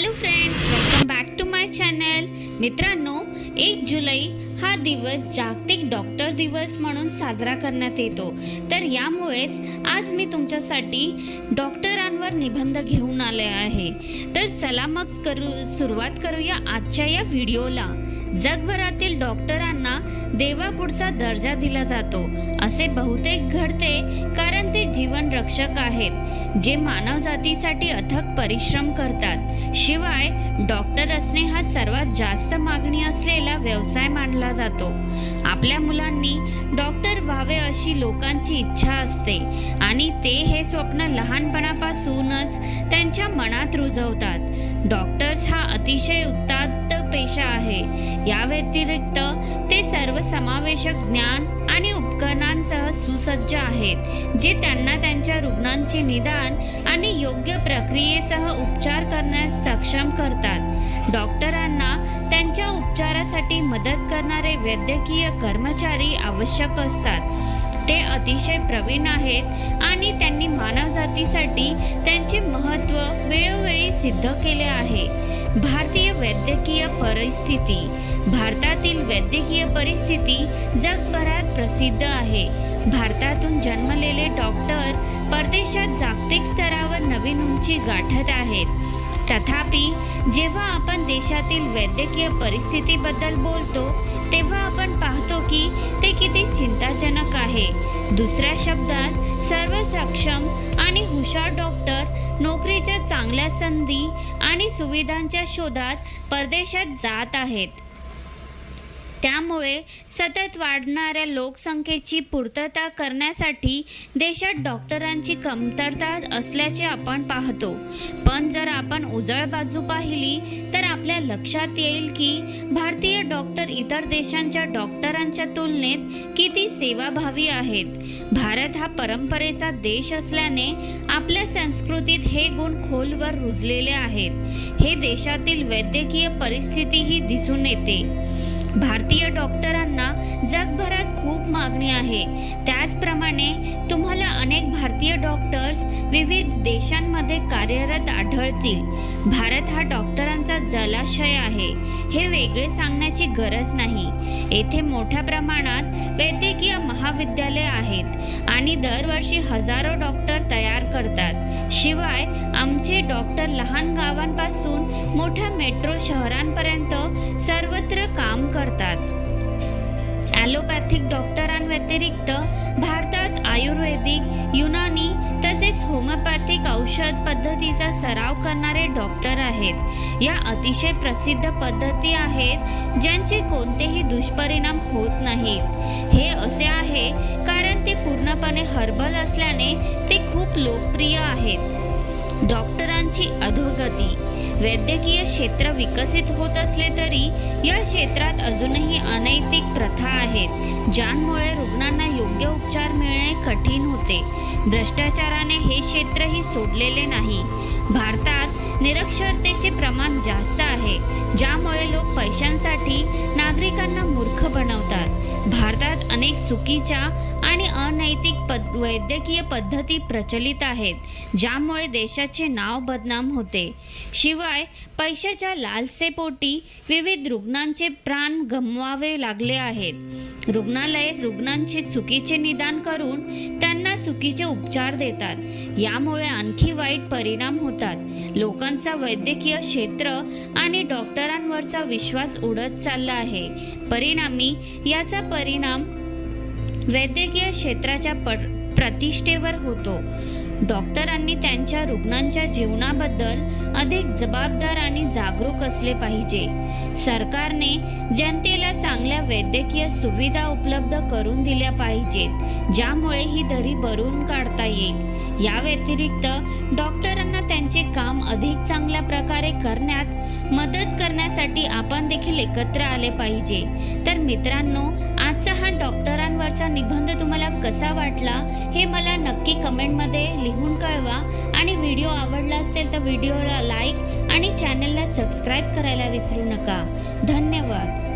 Hello friends welcome back to my channel मित्रांनो एक जुलै हा दिवस जागतिक डॉक्टर दिवस म्हणून साजरा करण्यात येतो. तर यामुळेच आज मी तुमच्यासाठी डॉक्टरांवर निबंध घेऊन आले आहे. तर चला मग करू सुरुवात करूया आजच्या या व्हिडिओला. जगभरातील डॉक्टरांना देवापुढचा दर्जा दिला जातो. असे बहुतेक घडते कारण ते जीवन रक्षक आहेत जे मानवजातीसाठी अथक परिश्रम करतात. शिवाय डॉक्टर असणे हा सर्वात जास्त मागणी असलेला व्यवसाय मानला जातो. आपल्या मुलांनी डॉक्टर व्हावे अशी लोकांची इच्छा असते आणि ते हे स्वप्न लहानपणापासूनच त्यांच्या मनात रुजवतात. डॉक्टर्स हा अतिशय उत्ताद पेशा आहे. या व्यतिरिक्त सर्वसमावेशक ज्ञान आणि उपकरणांसह सुसज्ज आहेत जे त्यांना त्यांच्या रुग्णांचे निदान आणि योग्य प्रक्रियेसह उपचार करण्यास सक्षम करतात. डॉक्टरांना त्यांच्या उपचारासाठी मदत करणारे वैद्यकीय कर्मचारी आवश्यक असतात. ते अतिशय प्रवीण आहेत आणि त्यांनी मानवजातीसाठी त्यांचे महत्त्व वेळोवेळी सिद्ध केले आहे. भारतीय वैद्यकीय परिस्थिती. भारतातील वैद्यकीय परिस्थिती जगभरात प्रसिद्ध आहे. भारतातून जन्मलेले डॉक्टर परदेशात जागतिक स्तरावर नवीन उंची गाठत आहेत. तथापि जेव्हा आपण देशातील वैद्यकीय परिस्थितीबद्दल बोलतो तेव्हा आपण पाहतो की ते किती चिंताजनक आहे. दुसऱ्या शब्दात सर्व सक्षम आणि हुशार डॉक्टर नोकरीच्या चांगल्या संधी आणि सुविधांच्या शोधात परदेशात जात आहेत. त्यामुळे सतत वाढणाऱ्या लोकसंख्येची पूर्तता करण्यासाठी देशात डॉक्टरांची कमतरता असल्याचे आपण पाहतो. पण जर आपण उजळ बाजू पाहिली तर आपल्या लक्षात येईल की भारतीय डॉक्टर इतर देशांच्या डॉक्टरांच्या तुलनेत किती सेवाभावी आहेत. भारत हा परंपरेचा देश असल्याने आपल्या संस्कृतीत हे गुण खोलवर रुजलेले आहेत. हे देशातील वैद्यकीय परिस्थितीही दिसून येते. भारतीय डॉक्टरांना जगभरात खूप मागणी आहे. त्याचप्रमाणे तुम्हाला अनेक भारतीय डॉक्टर्स विविध देशांमध्ये कार्यरत आढळतील. भारत हा डॉक्टरांचा जलाशय आहे. हे वेगळे सांगण्याची गरज नाही. येथे मोठ्या प्रमाणात वैद्यकीय महाविद्यालय आहेत आणि दरवर्षी हजारो डॉक्टर करतात. शिवाय आमचे डॉक्टर लहान गावांपासून मोठ्या मेट्रो शहरांपर्यंत सर्वत्र काम करतात. ॲलोपॅथिक डॉक्टरांव्यतिरिक्त भारतात आयुर्वेदिक युनानी तसेच होमिओपॅथिक औषध पद्धतीचा सराव करणारे डॉक्टर आहेत. या अतिशय प्रसिद्ध पद्धती आहेत ज्यांचे कोणतेही दुष्परिणाम होत नाहीत. हे असे आहे कारण ते पूर्णपणे हर्बल असल्याने खूप लोकप्रिय आहेत. डॉक्टरांची अधोगती वैद्यकीय क्षेत्र विकसित होत असले तरी या क्षेत्रात अजूनही अनैतिक प्रथा आहेत ज्यांमुळे रुग्णांना योग्य उपचार मिळणे कठीण होते. भ्रष्टाचाराने हे क्षेत्रही सोडलेले नाही. भारतात निरक्षरतेचे प्रमाण जास्त आहे ज्यामुळे लोक पैशांसाठी नागरिकांना मूर्ख बनवतात. भारतात अनेक चुकीच्या आणि अनैतिक पद वैद्यकीय पद्धती प्रचलित आहेत ज्यामुळे देशाचे नाव बदनाम होते. शिवाय पैशाच्या लालसेपोटी विविध रुग्णांचे प्राण गमवावे लागले आहेत. रुग्णालये रुग्णांचे चुकीचे निदान करून त्यांना चुकीचे उपचार देतात. यामुळे आणखी वाईट परिणाम होतात. लोकांचा वैद्यकीय क्षेत्र आणि डॉक्टरांवरचा विश्वास उडत चालला आहे. परिणामी याचा परिणाम वैद्यकीय क्षेत्राच्या पर प्रतिष्ठेवर होतो. डॉक्टरांनी त्यांच्या रुग्णांच्या जीवनाबद्दल अधिक जबाबदार आणि जागरूक असले पाहिजे. सरकारने जनतेला चांगल्या वैद्यकीय सुविधा उपलब्ध करून दिल्या पाहिजेत ज्यामुळे ही दरी भरून काढता येईल. या व्यतिरिक्त डॉक्टरांना त्यांचे काम अधिक चांगल्या प्रकारे करण्यात मदत करण्यासाठी आपण देखील एकत्र आले पाहिजे. तर मित्रांनो आजचा हा डॉक्टरांवरचा निबंध तुम्हाला कसा वाटला हे मला नक्की कमेंटमध्ये लिहून कळवा. आणि व्हिडिओ आवडला असेल तर व्हिडिओला लाईक आणि चॅनलला सबस्क्राईब करायला विसरू नका. धन्यवाद.